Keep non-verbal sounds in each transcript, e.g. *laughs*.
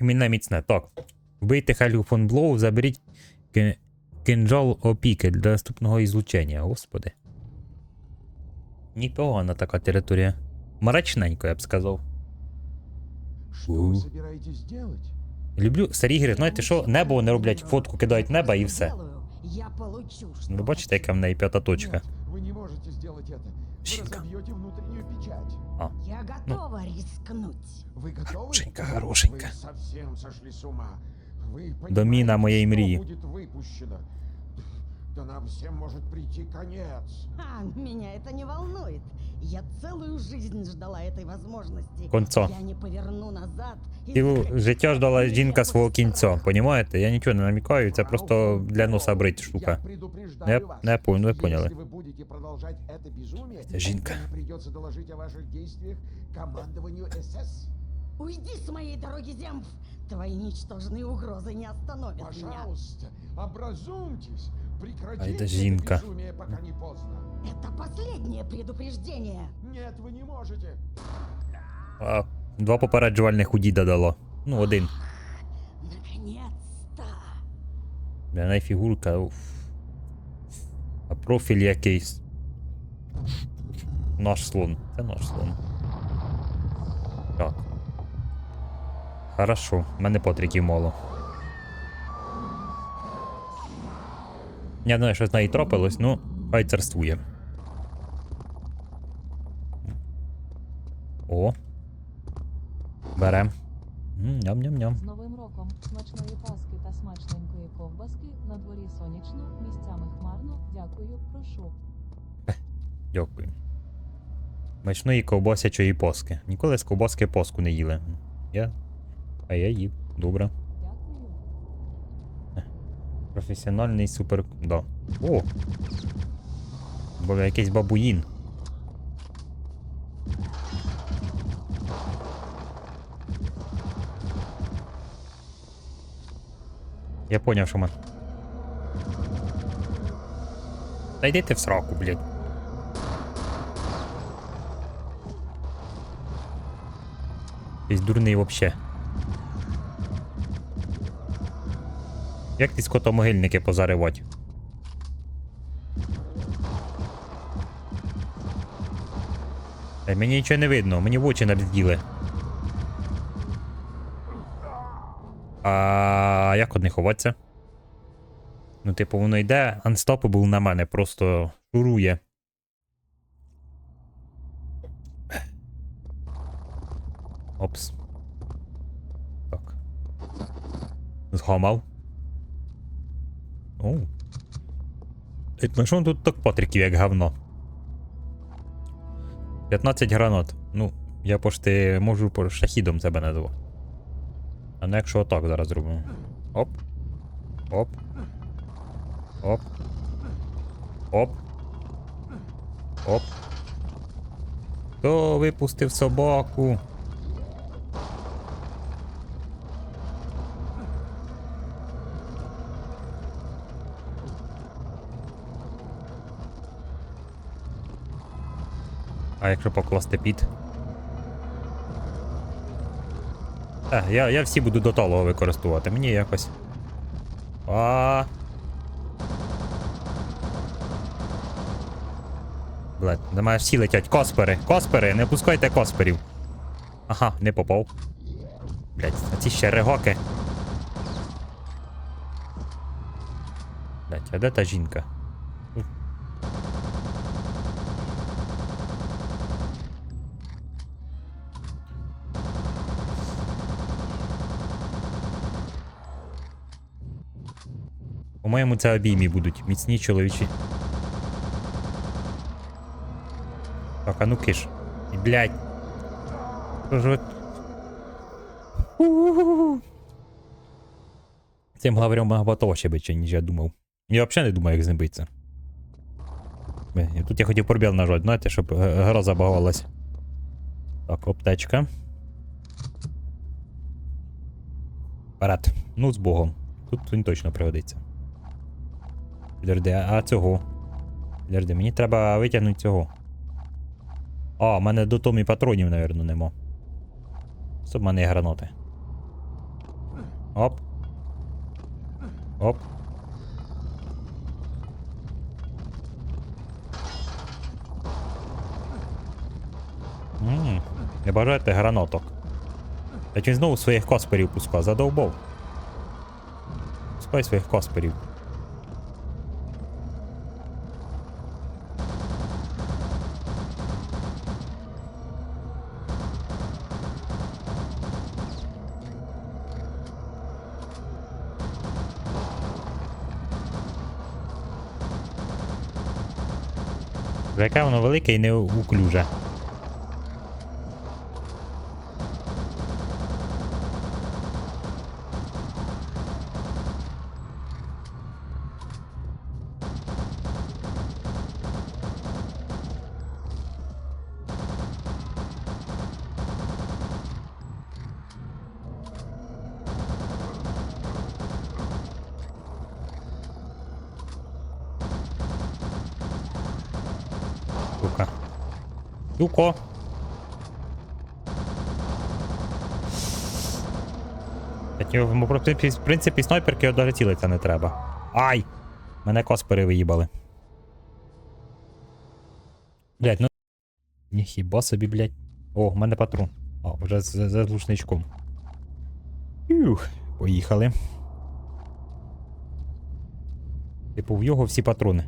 Мінне міцне. Так. Вбийте Хельгу фон Блоу, заберіть ки- кинджал опіки для наступного ізлучення. Господи. Непогана така територія. Мрачненько, я б сказав. Что У. вы собираетесь делать? Люблю старі ігри, знаєте що, небо вони роблять фотку, кидають неба і все. Я получу, что Ви бачите, яка в неї п'ята точка. Нет, вы не можете сделать это. Вы Щенка. разобьете внутреннюю печать. Я готова рискнуть. Вы готовы? Хорошенька, хорошенька. Вы совсем сошли с ума. Вы Домина понимаете, моей Да нам всем может прийти конец. А, меня это не волнует. Я целую жизнь ждала этой возможности. Концо. Я не поверну назад. и Цілу закричу, життя ждала «Нет, жінка свого вот кінця, страх». понімаєте? Я нічого не намікаю, це просто Фрау для фон носа Блоу, брить Я штука. предупреждаю Не- вас. не понял, ви поняли. Если вы будете продолжать это безумие, Это жинка. мне придется доложить о ваших действиях командованию СС. Уйди с моей дороги, Земф! Твои ничтожные угрозы не остановят меня. Пожалуйста, образумьтесь. Ай да Прекратите это жинка. безумие, пока не поздно. Это последнее предупреждение. Нет, вы не можете. А, два попереджувальних у діда дало. Ну, один. Наконец-то! Для неї фігурка. Уф. А профіль якийсь. Наш слон. Це наш слон. Так. Хорошо, в мене потриків мало. Я знаю, що з неї трапилось, ну, хай царствує. О. Берем. Ням-ням-ням. З Новим роком смачної паски та смачненької ковбаски на дворі сонячно, місцями хмарно. Дякую, прошу. Дякую. Смачної ковбасячої поски. Ніколи з ковбаски поску не їли. Я. А я їв. Добре. Професіональний супер. Да. О! Бо якийсь бабуїн. Я поняв, що ми. Та йди ти в сраку, блядь. Якийсь дурний вообще. Як ті скотомогильники позаривать? Та мені нічого не видно, мені в очі набзділи. А як од них ховатися? Ну, типу, воно йде, Unstoppable на мене просто шурує. Опс. Так. Згамав. Оу. Ну що тут так патриків, як говно? 15 гранат. Ну, я пошти можу по шахідом себе назвати. А не якщо отак зараз зробимо. Оп. Оп. Оп. Оп. Оп. Хто випустив собаку? А якщо покласти під? Е, я, я всі буду до талого використовувати. Мені якось. А. Блядь, до мене всі летять. Коспери! Коспери! Не пускайте косперів! Ага, не попав. Блять, а ці ще регоки. Блять, а де та жінка? По-моєму, це обіймі будуть. Міцні чоловічі. Так, а ну киш. І, Блядь. Що ж ви... Цим главарем готово ще ніж я думав. Я взагалі не думаю, як з ним битися. Тут я хотів пробіл нажати, знаєте, щоб г- гра забагувалась. Так, аптечка. Вперед. Ну, з Богом. Тут він точно пригодиться. Підожди, а цього? Підожди, мені треба витягнути цього. А, в мене до томі патронів, напевно, нема. Це в мене є гранати. Оп. Оп. Ммм, не бажаєте гранаток. Та він знову своїх косперів пускав, задовбав. Пускай своїх косперів. Яке воно велике і неуклюже. Суко. В принципі, снайперки даже цілиться не треба. Ай! Мене коспери виїбали. Блять, ну. Ні, хіба собі, блять. О, в мене патрон. А, вже з, з, глушничком. Юх, поїхали. Типу, в його всі патрони.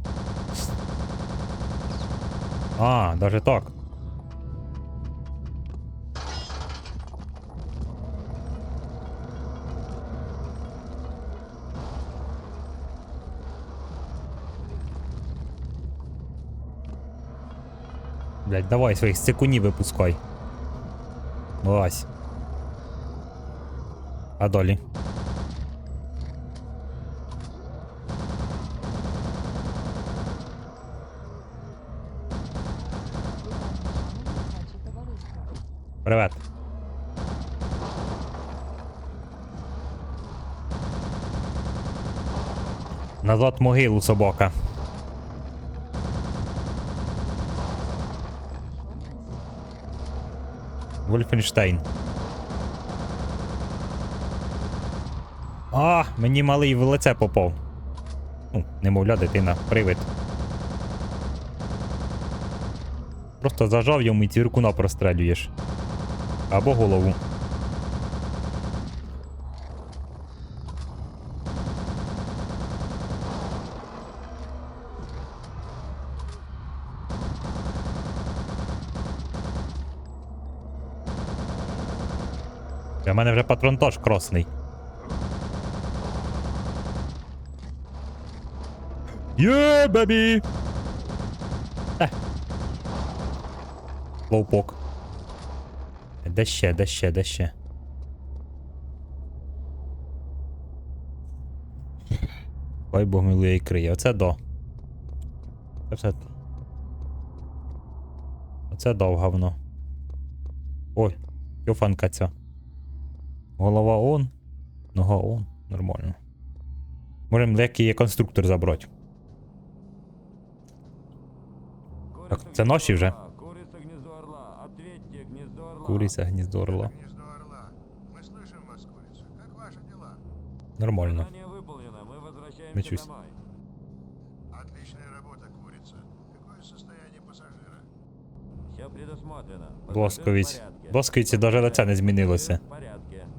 А, даже так. Блять, давай своїх секунів випускай. Вась. А далі. Привет. Назад могилу собака. Вольфенштейн. А, мені малий в лице попав. Ну, немовля, дитина, привид. Просто зажав йому і цвіркуна прострелюєш. Або голову. Мене вже патрон теж кросний. Є, бебі! Е. Лоупок. Де ще, де ще, де ще? Хай Бог милує і криє. Оце до. Це все. Оце довго воно. Ой, тьофанка ця. Голова он, нога он. Нормально. Можемо легкий є конструктор забрати. Так, це наші вже? Курица гнездо орла. Ответьте, гнездо орла. Куриця, гніздо орла. Гнездо орла. Мы слышим вас, курица. Как ваши дела? Нормально. Задание выполнено. Мы возвращаемся Мечусь. домой. Отличная работа, курица. Какое состояние пассажира? Все предусмотрено. Блоскович. Пассажир в порядке. Блосковиці даже лице не змінилося.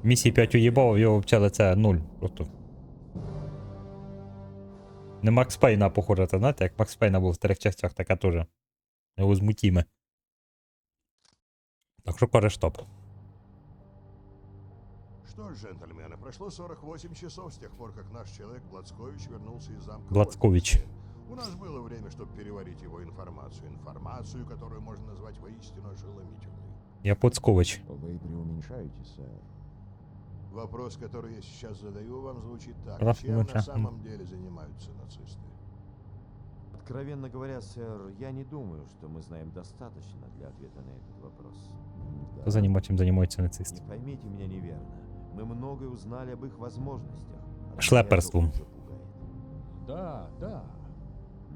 В порядке. Місії 5 уїбав, його взагалі лице 0. Просто. Не Макс Пейна, похоже, це знаєте, як Макс Пейна був в старих частях, таке теж. Невозмутіме. Так що каже штоп. Что ж, джентльмены, прошло 48 часов с тех пор, как наш человек Блацкович вернулся из замка. Блацкович. Вольфенштейн. У нас было время, чтобы переварить его информацию. Информацию, которую можно назвать воистину ошеломительной. Я Поцкович. Вы преуменьшаете, сэр. Вопрос, который я сейчас задаю вам, звучит так. Чем на самом деле занимаются нацисты? Откровенно говоря, сэр, я не думаю, что мы знаем достаточно для ответа на этот вопрос. Хто заніма, чим займаються Не нацисти? поймите меня неверно. Мы многое узнали об их возможностях. Пугает. Да, да.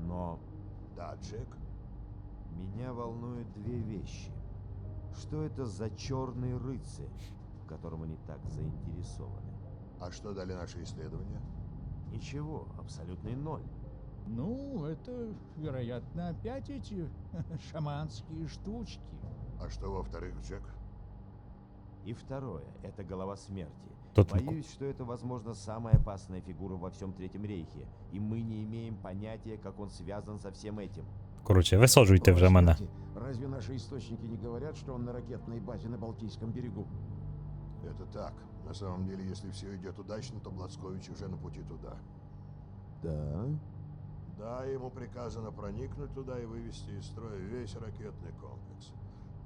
Но Да, Джек? меня волнуют две вещи. Что это за черный рыцарь, в котором они так заинтересованы? А что дали наши исследования? Ничего, абсолютный ноль. Ну, это, вероятно, опять эти *laughs* шаманские штучки. А что во-вторых, Джек? И второе, это голова смерти. Тут Боюсь, что это, возможно, самая опасная фигура во всем Третьем Рейхе, и мы не имеем понятия, как он связан со всем этим. Коротше, висаджуйте вже мене. Разве наши источники не говорят, что он на ракетной базе на Балтийском берегу? Это так. На самом деле, если все идет удачно, то Блацкович уже на пути туда. Да. Да, ему приказано проникнуть туда и вывести из строя весь ракетный комплекс.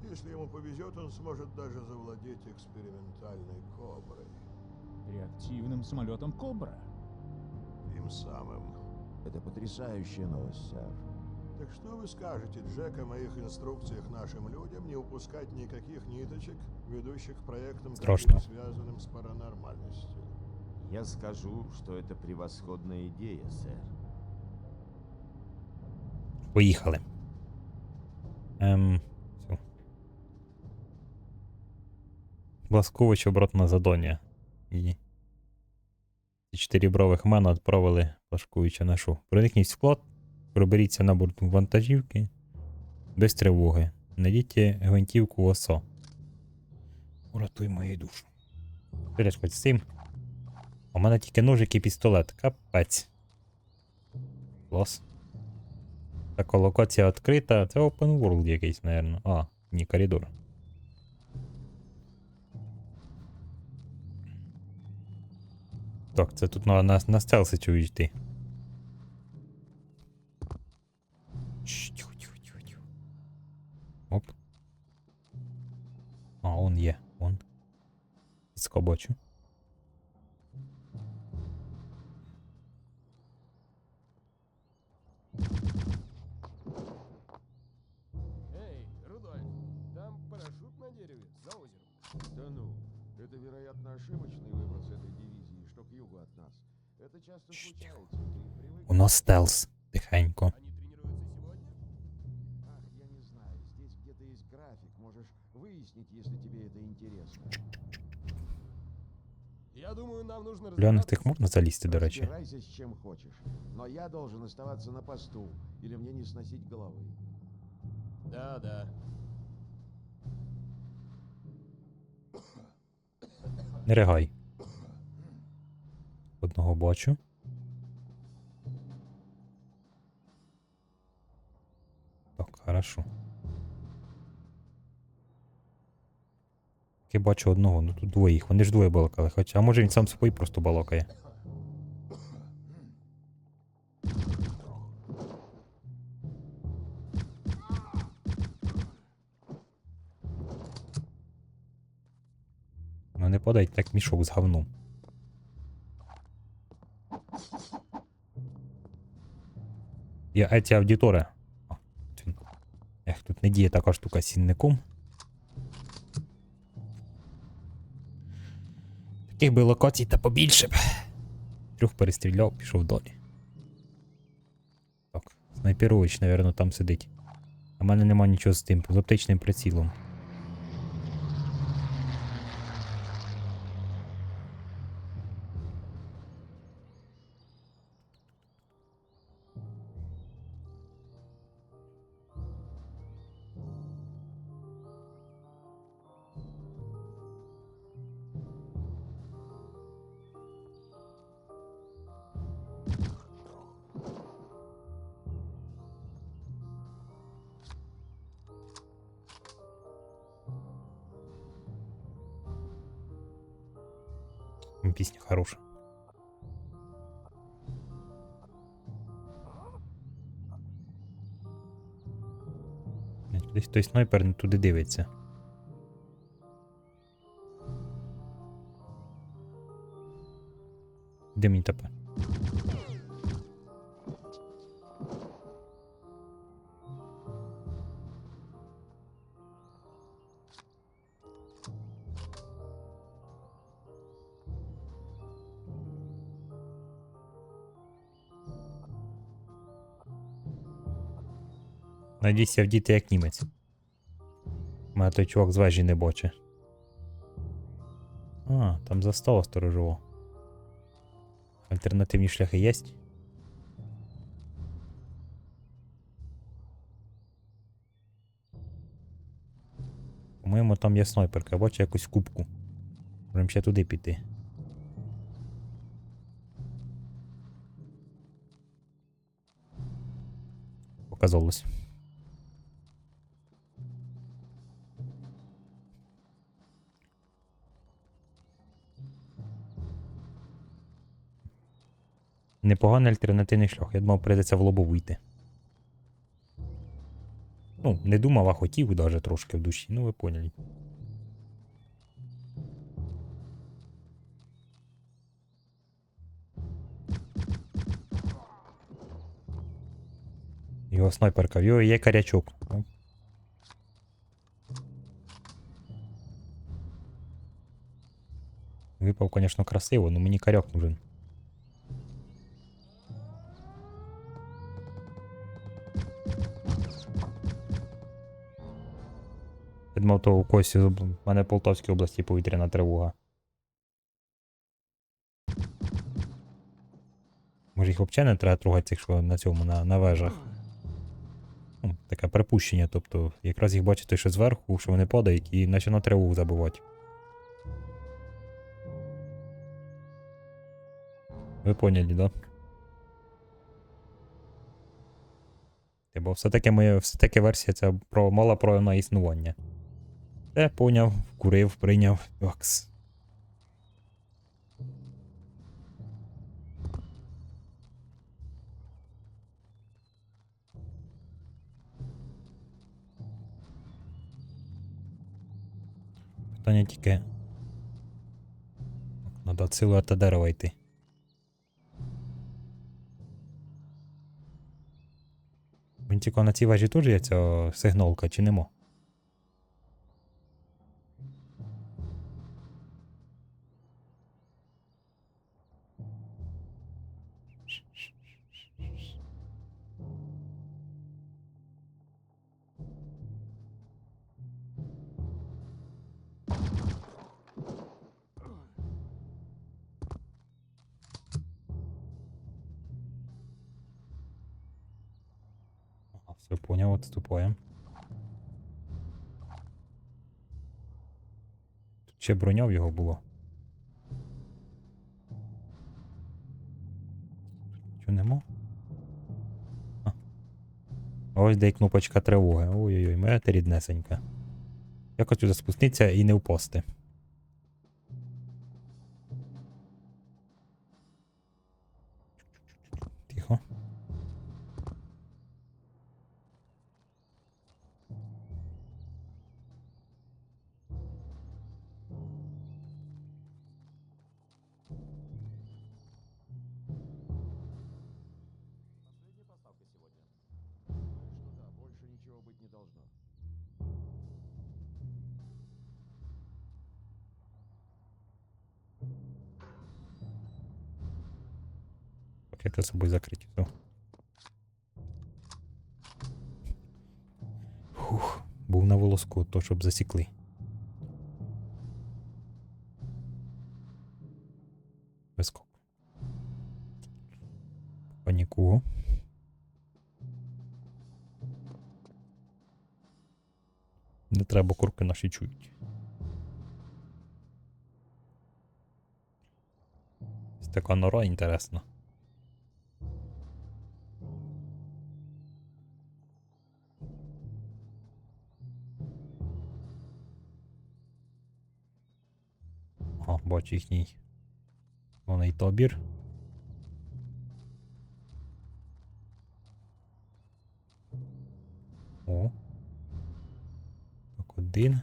Если ему повезет, он сможет даже завладеть экспериментальной «Коброй». Реактивным самолетом Кобра. Им самым. Это потрясающая новость, сэр. Так что вы скажете, Джек, о моих инструкциях нашим людям не упускать никаких ниточек, ведущих к проектам, Страшно. каким-то связанным с паранормальностью? Я скажу, что это превосходная идея, сэр. Поїхали. Ем. Все. Бласкович оборотна задоння. І. Ці чотири брових мена відправили Блашковича на шу. Проникніть в склад, проберіться на борт вантажівки. Без тривоги. Найдіть гвинтівку ОСО. Урятуй мою душу. Перед хоч з цим. У мене тільки ножик і пістолет. Капець. Клас. Так, локація відкрита. Це open world якийсь, напевно. А, ні, коридор. Так, це тут на, на, на стелси чую йти. Тихо, тихо, тихо, тихо. Оп. А, он є, он. Скобочу. Эй, Рудольф, там парашют на дереве, за озером. Да ну, это, вероятно, ошибочный выброс этой дивизии, что к югу от нас. Это часто случается. У нас стелс. Тихенько. Я думаю, нам нужно Пляних тих можна залізти, до речі. Разбирайся с чем хочешь. Но я должен оставаться на посту, или мне не сносить головы. Да, да. Не ригай. Одного бачу. Так, хорошо. Я бачу одного, ну тут двоїх. Вони ж двоє балакали. Хоча, а може він сам собою просто балакає. Ну не подай так мішок з говном. Я еті аудитори. Ех, тут не діє така штука сінником. Таких би локацій та побільше б. Трьох перестріляв, пішов далі. Так, снайперович, напевно, там сидить. А в мене нема нічого з тим, з оптичним прицілом. Десь той снайпер не туди дивиться. Де мені тепер? Надійся вдіти як німець. Мене той чувак з вежі не боче. А, там застава сторожово. Альтернативні шляхи є? По-моєму, там є снайперка, я бачу якусь кубку. Можемо ще туди піти. Показалось. Непоганий альтернативний шлях. Я думав, прийдеться в лобову йти. Ну, не думав, а хотів даже трошки в душі. Ну, ви поняли. Його снайперка, в його є карячок. Випав, звісно, красиво, але мені каряк нужен. Я думав, то у когось із об- в мене в Полтавській області повітряна тривога. Може їх взагалі не треба трогати, цих, що на цьому, на, на вежах. Ну, таке припущення, тобто, якраз їх бачите, що зверху, що вони падають, і наче на тривогу забивати. Ви поняли, да? Бо все-таки моя все-таки версія це про мала про на існування. Те поняв, курив, прийняв. Окс. Питання тільки. Надо ціле та дерево йти. Він тільки на цій вежі теж є ця сигналка, чи нема? Отступаем. Тут ще броня в його було. Чого нема? А. Ось де й кнопочка тривоги. Ой-ой-ой, моя ріднесенька. Я хочу спуститися і не впасти. Собою закриті. Все. Фух, був на волоску, то щоб засікли. Вископ. Панікуго. Не треба курки наші чують. Така нора інтересна. Ага, бачу їхній. Вони табір. О. Так, один.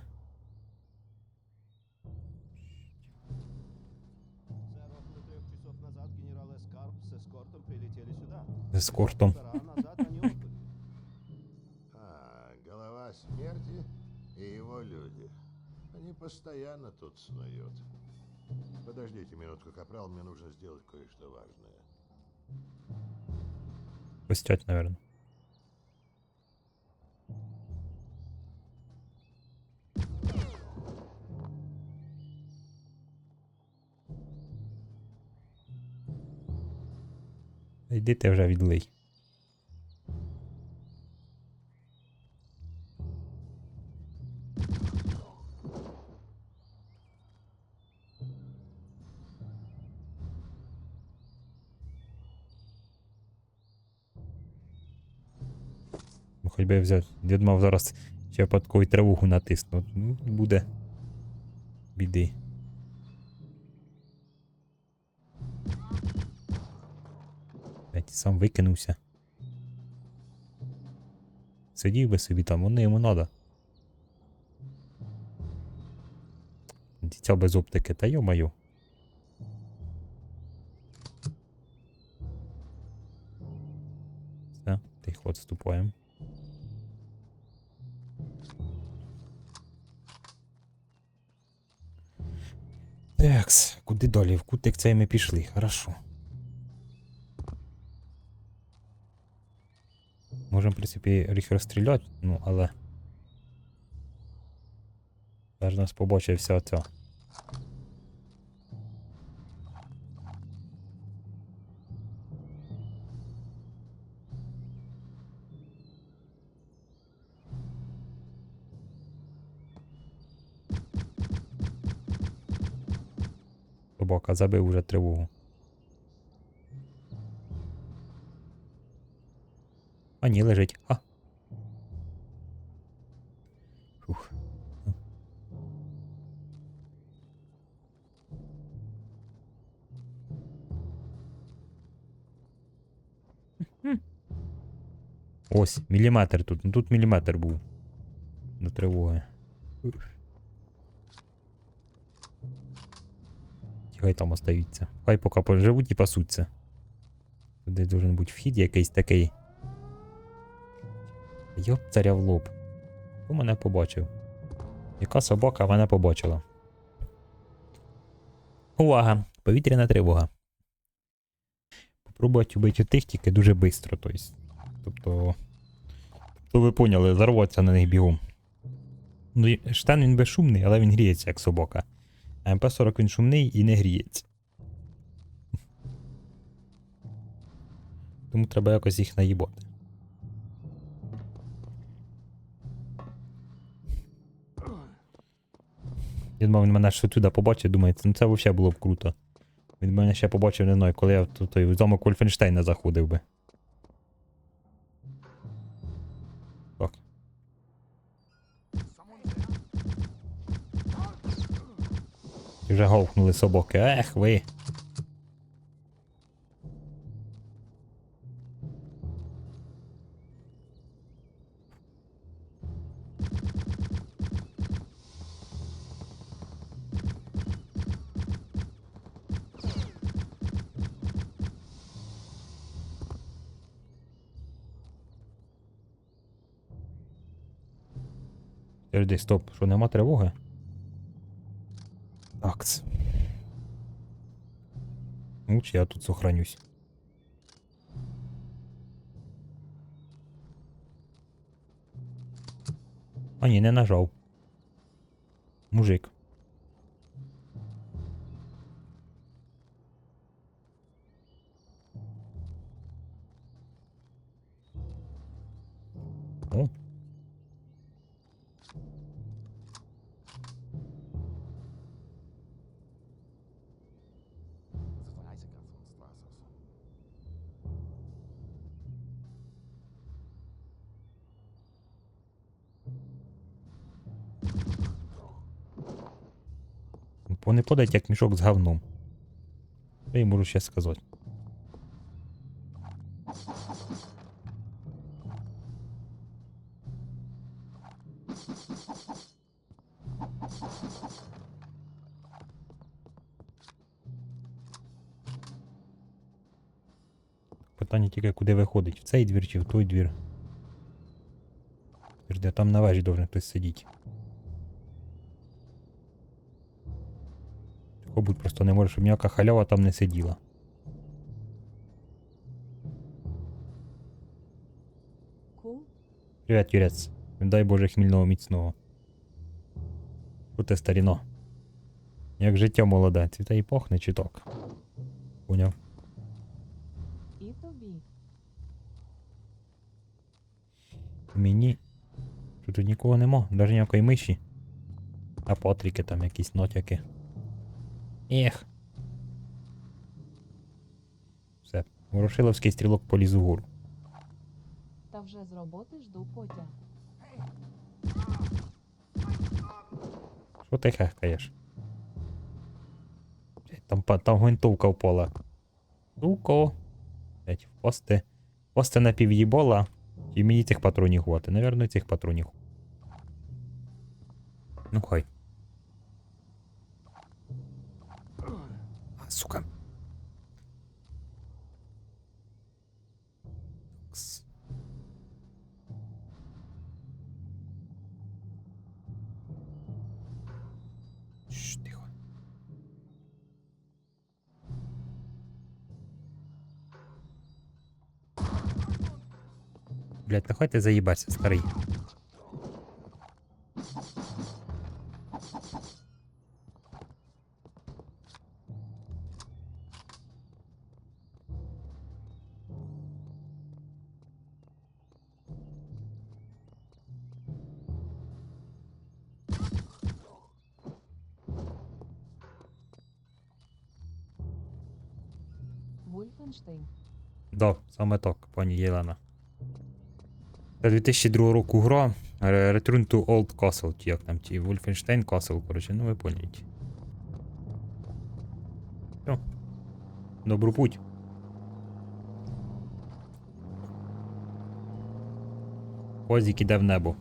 Сэр, около трех часов назад генерал Эскарп с эскортом прилетели сюда. З ескортом. Полтора назад они отбыли. А, голова смерти и его люди. Они постоянно тут снуют. Подождите минутку, капрал, мне нужно сделать кое-что важное. Пустять, наверное. Йди ти вже відлий. Хоч би я взяв. Дід мав зараз ще випадково й тривогу натиснув. Ну, буде. Біди. Блять, сам викинувся. Сидів би собі там, воно йому надо. Дитя без оптики, та йо-маю. Все, тихо відступаємо. Такс, куди далі? В кутик цей ми пішли, хорошо. Можемо, в принципі, їх розстріляти, ну, але. Аж нас побачить вся забив уже тривогу. А ні, лежить. А. Фух. Ось, міліметр тут. Ну тут міліметр був. До тривоги. Хай там остаються. Хай поки поживуть і пасуться. Туди должен бути вхід якийсь такий. Йоп, царя в лоб. Хто мене побачив? Яка собака мене побачила? Увага! Повітряна тривога. Попробувати убити тих тільки дуже швидко. Тобто, тобто, тобто ви поняли, зарватися на них бігом. Ну, штан він безшумний, але він гріється як собака. А МП-40 він шумний і не гріється. Тому треба якось їх наїбати. Я думав, він мене ще туди побачив, думає, ну це взагалі було б круто. Він мене ще побачив, не знаю, коли я в той- замок Вольфенштейна заходив би. Вже говкнули собаки. Ех ви. Подожди, стоп, що нема тривоги? Ну, я тут сохранюсь. А ні, не нажав. Мужик. Вони подають як мішок з говном. Що я можу ще сказати? Питання тільки куди виходить, в цей двір чи в той двір. Де там на вежі должен хтось сидіти. обуть просто не може, щоб ніяка халява там не сиділа. Привіт, Юрець. Дай Боже хмільного міцного. Куте старіно. Як життя молоде, Цвіта і пахне чіток. Поняв. І тобі. Мені. Що тут нікого нема, навіть ніякої миші. А патріки там якісь нотяки. Ех. Все. Ворошиловський стрілок поліз угору. Та вже з роботи жду потяг. Що ти хехкаєш? Там, там гвинтовка впала. Суко. Блять, пости. Пости на пів'їбола. І мені цих патронів хватить. Навірно, цих патронів. Ну хай. Блять, нахуй ти заїбався, старий. Вульфенштейн. Да, саме так, пані Єлена. Це 2002 року гра. Return to Old Castle, чи як там, ті Wolfenstein Castle, коротше, ну ви поняті. Все. Добру путь. Козік іде в небо.